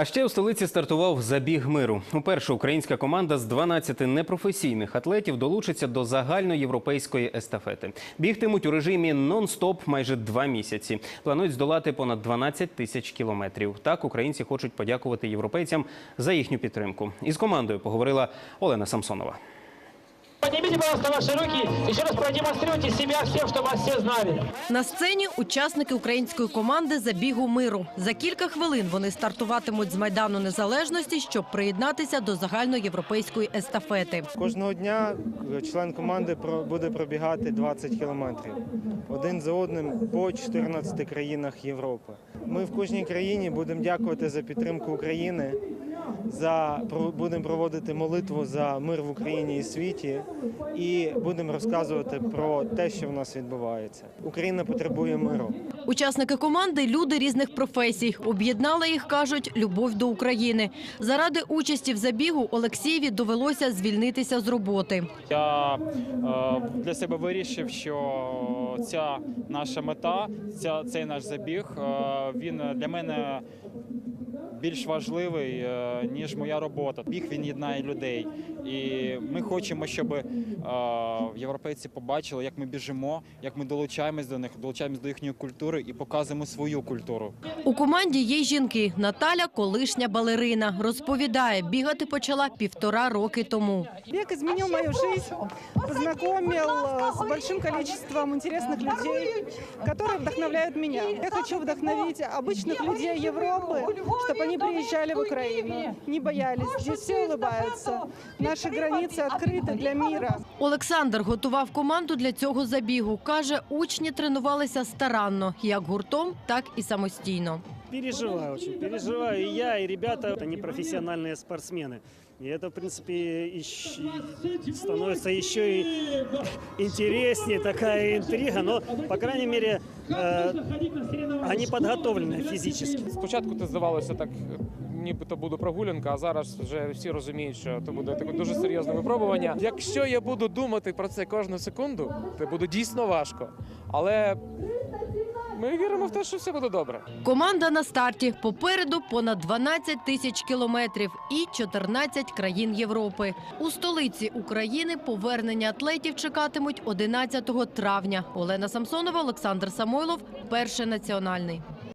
А ще у столиці стартував забіг миру. Уперше українська команда з 12 непрофесійних атлетів долучиться до загальноєвропейської естафети. Бігтимуть у режимі нон-стоп майже два місяці. Планують здолати понад 12 тисяч кілометрів. Так українці хочуть подякувати європейцям за їхню підтримку. Із командою поговорила Олена Самсонова. Поднимите, пожалуйста, ваши руки. Еще раз продемонстрируйте себя всем, чтобы вас все знали. На сцені учасники української команди забігу миру. За кілька хвилин вони стартуватимуть з майдану незалежності, щоб приєднатися до загальноєвропейської естафети. Кожного дня член команди про- буде пробігати 20 кілометрів один за одним по 14 країнах Європи. Ми в кожній країні будемо дякувати за підтримку України. За про- будемо проводити молитву за мир в Україні і світі, і будемо розказувати про те, що в нас відбувається. Україна потребує миру. Учасники команди люди різних професій. Об'єднала їх, кажуть, любов до України. Заради участі в забігу Олексієві довелося звільнитися з роботи. Я е, для себе вирішив, що ця наша мета, ця, цей наш забіг, е, він для мене більш важливий, е, ніж моя робота. Біг він єднає людей. І ми хочемо, щоб е, європейці побачили, як ми біжимо, як ми долучаємось до них, долучаємось до їхньої культури і показуємо свою культуру. У команді є й жінки. Наталя – колишня балерина. Розповідає, бігати почала півтора роки тому. Бег изменил мою жизнь, познакомил э, с большим количеством интересных людей, которые вдохновляют меня. Я хочу вдохновить обычных людей Европы, чтобы они приезжали в Украину, не боялись. Здесь все улыбаются. Наши границы открыты для мира. Олександр готував команду для цього забігу. Каже, учні тренувалися старанно, як гуртом, так і самостійно. Переживаю очень, переживаю. И я, и ребята, это не профессиональные спортсмены. И это, в принципе, ищ- становится еще и интереснее такая интрига. Но, по крайней мере, э, они подготовлены физически. Спочатку це здавалося так, нібито буде прогулянка, а зараз вже всі розуміють, що це буде таке дуже серйозне випробування. Якщо я буду думати про це кожну секунду, це буде дійсно важко. Але ми віримо в те, що все буде добре. Команда на старті. Попереду понад 12 тисяч кілометрів і 14 країн Європи. У столиці України повернення атлетів чекатимуть 11 травня. Олена Самсонова, Олександр Самойлов, перший національний.